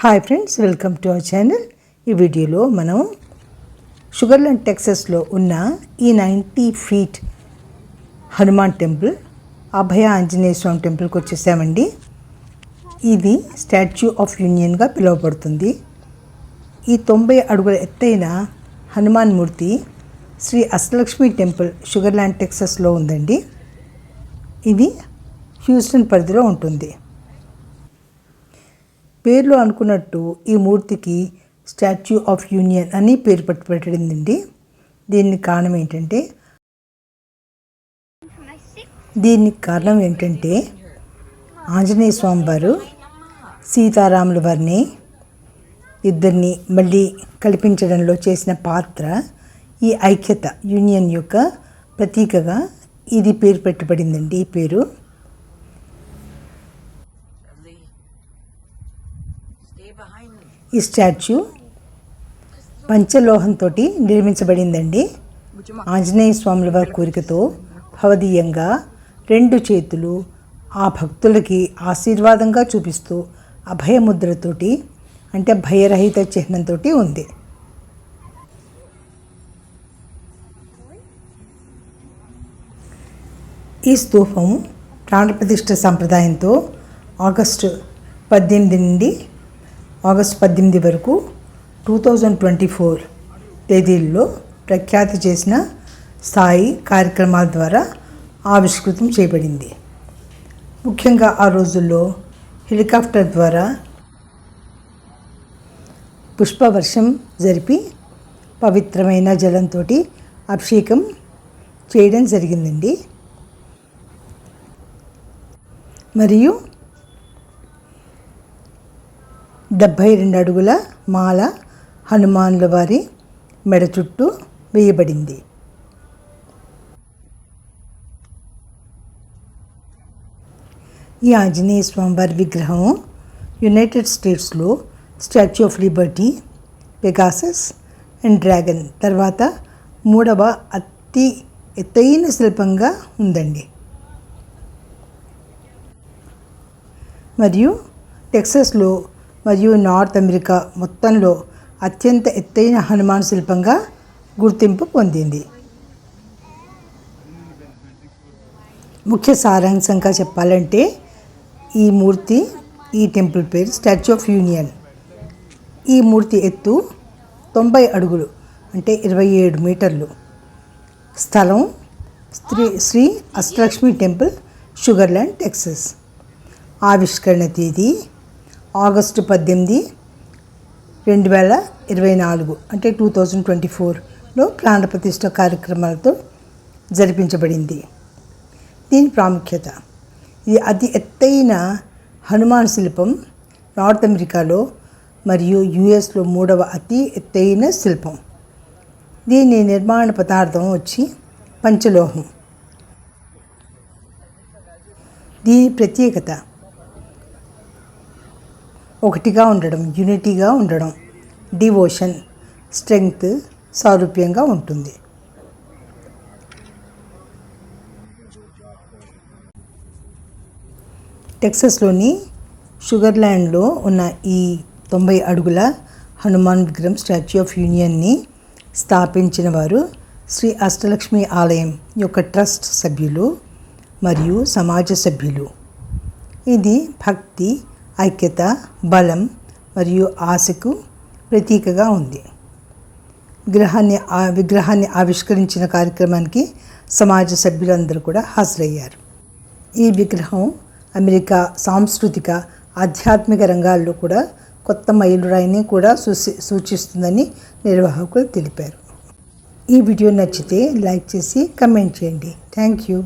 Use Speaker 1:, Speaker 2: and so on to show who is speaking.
Speaker 1: Hi friends welcome to our channel. ఈ వీడియోలో మనం షుగర్లాండ్ టెక్సస్లో ఉన్న ఈ ninety feet Hanuman temple Abhaya Anjaneya Swami టెంపుల్కి వచ్చేసామండి. ఇది స్టాచ్యూ ఆఫ్ యూనియన్గా పిలువబడుతుంది. ఈ తొంభై అడుగుల ఎత్తైన హనుమాన్ మూర్తి Shri Ashtalakshmi temple Sugar Land టెక్సస్లో ఉందండి. ఇది హ్యూస్టన్ పరిధిలో ఉంటుంది. పేర్లో అనుకున్నట్టు ఈ మూర్తికి స్టాచ్యూ ఆఫ్ యూనియన్ అని పేరు పట్టు దీనికి కారణం ఏంటంటే దీనికి కారణం ఏంటంటే ఆంజనేయ స్వామి వారు సీతారాముల వారిని ఇద్దరిని మళ్ళీ కల్పించడంలో చేసిన పాత్ర ఈ ఐక్యత యూనియన్ యొక్క ప్రతీకగా ఇది పేరు పెట్టబడిందండి ఈ పేరు. ఈ స్టాచ్యూ పంచలోహంతో నిర్మించబడిందండి. ఆంజనేయ స్వాముల వారి కోరికతో భవదీయంగా రెండు చేతులు ఆ భక్తులకి ఆశీర్వాదంగా చూపిస్తూ అభయముద్రతోటి అంటే భయరహిత చిహ్నంతో ఉంది. ఈ స్తూపం ప్రాణప్రతిష్ఠ సంప్రదాయంతో ఆగస్టు పద్దెనిమిది నుండి ఆగస్టు పద్దెనిమిది వరకు టూ థౌజండ్ ట్వంటీ ఫోర్ తేదీల్లో ప్రఖ్యాతి చేసిన స్థాయి కార్యక్రమాల ద్వారా ఆవిష్కృతం చేయబడింది. ముఖ్యంగా ఆ రోజుల్లో హెలికాప్టర్ ద్వారా పుష్పవర్షం జరిపి పవిత్రమైన జలంతో అభిషేకం చేయడం జరిగిందండి. మరియు డెబ్భై రెండు అడుగుల మాల హనుమానుల వారి మెడ చుట్టూ వేయబడింది. ఈ ఆంజనేయ స్వామివారి విగ్రహం యునైటెడ్ స్టేట్స్లో statue of liberty Pegasus and dragon తర్వాత మూడవ అతి ఎత్తైన శిల్పంగా ఉందండి. మరియు టెక్సస్లో మరియు నార్త్ అమెరికా మొత్తంలో అత్యంత ఎత్తైన హనుమాన్ శిల్పంగా గుర్తింపు పొందింది. ముఖ్య సారాంశంగా చెప్పాలంటే ఈ మూర్తి ఈ టెంపుల్ పేరు స్టాచ్యూ ఆఫ్ యూనియన్. ఈ మూర్తి ఎత్తు తొంభై అడుగులు అంటే ఇరవై ఏడు మీటర్లు. స్థలం Shri Shri Ashtalakshmi temple Sugar Land Texas. ఆవిష్కరణ తేదీ ఆగస్టు పద్దెనిమిది రెండు వేల ఇరవై నాలుగు అంటే టూ థౌజండ్ ట్వంటీ ఫోర్లో ప్రాణప్రతిష్ట కార్యక్రమాలతో జరిపించబడింది. దీని ప్రాముఖ్యత ఇది అతి ఎత్తైన హనుమాన్ శిల్పం నార్త్ అమెరికాలో మరియు యుఎస్లో మూడవ అతి ఎత్తైన శిల్పం. దీని నిర్మాణ పదార్థం వచ్చి పంచలోహం. దీని ప్రత్యేకత ఒకటిగా ఉండడం యూనిటీగా ఉండడం డివోషన్ స్ట్రెంగ్త్ సారూప్యంగా ఉంటుంది. టెక్సస్లోని షుగర్ల్యాండ్లో ఉన్న ఈ తొంభై అడుగుల హనుమాన్ విగ్రహం స్టాచ్యూ ఆఫ్ యూనియన్ని స్థాపించిన వారు శ్రీ అష్టలక్ష్మి ఆలయం యొక్క ట్రస్ట్ సభ్యులు మరియు సమాజ సభ్యులు. ఇది భక్తి ఐక్యత బలం మరియు ఆశకు ప్రతీకగా ఉంది. గ్రహాన్ని విగ్రహాన్ని ఆవిష్కరించిన కార్యక్రమానికి సమాజ సభ్యులందరూ కూడా హాజరయ్యారు. ఈ విగ్రహం అమెరికా సాంస్కృతిక ఆధ్యాత్మిక రంగాల్లో కూడా కొత్త మైలురాయిని కూడా సూచి సూచిస్తుందని నిర్వాహకులు తెలిపారు. ఈ వీడియో నచ్చితే లైక్ చేసి కమెంట్ చేయండి. Thank you.